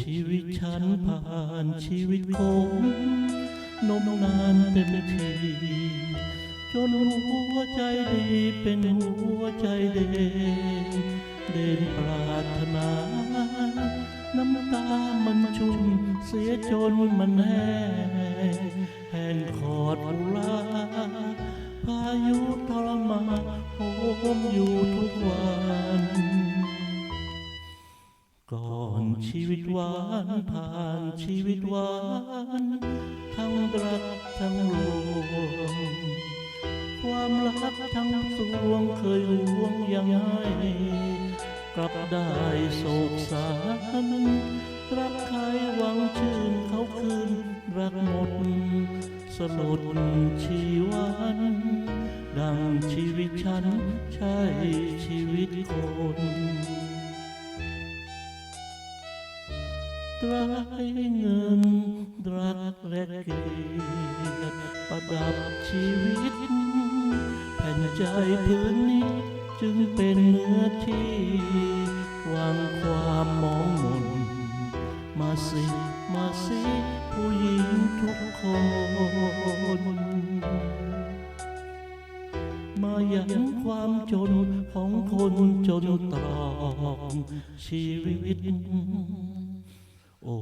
ชีวิตฉันผ่านชีวิตคงนมนานเต็มทีจนหัวใจดีเป็นหัวใจเด่นเด่นปรารถนา น้ำตามันชุ่มเสียจนมันแห้งแห้งขอดุลาพายุทรมานโหมอยู่ ชีวิตหวานผ่านชีวิตหวาน ทั้งรักทั้งลวง ความรักทั้งสวงเคยห่วงยังไงกลับได้โศกสารรักใครหวังชื่นเขาคืน รักหมด สลดชีวันดังชีวิตฉัน ใช่ชีวิตคนายเงินรักและเกียรติประดับชีวิต แผ่นใจพื้นนี้จึงเป็นเนื้อที่วางความมองมน มาสิมาสิผู้หญิงทุกคน มายันความจนของคนจนตรอมชีวิต โอ้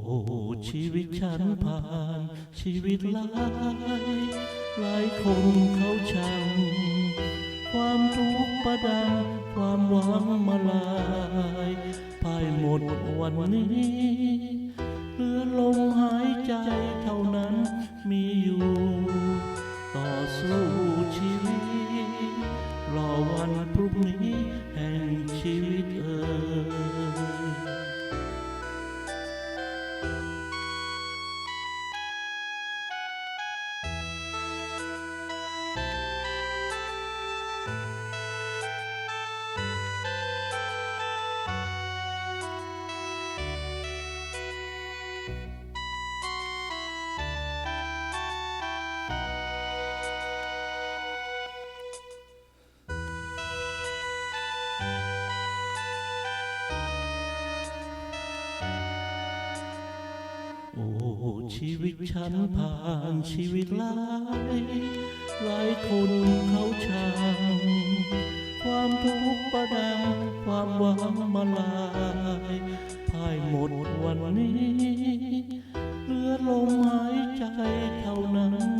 ชีวิตฉันผ่านชีวิตหลายหลายคนเขาชัง ความทุกข์ประดัง ความหวังมาลายพ่ายหมดวันนี้เหลือลมหายใจเท่านั้นมีอยู่ ชีวิตฉันผ่านชีวิตหลายหลายคนเขาช่างความทุกข์ประดังความหวังมาลายพ่ายหมดวันนี้เหลือลมหายใจเท่านั้น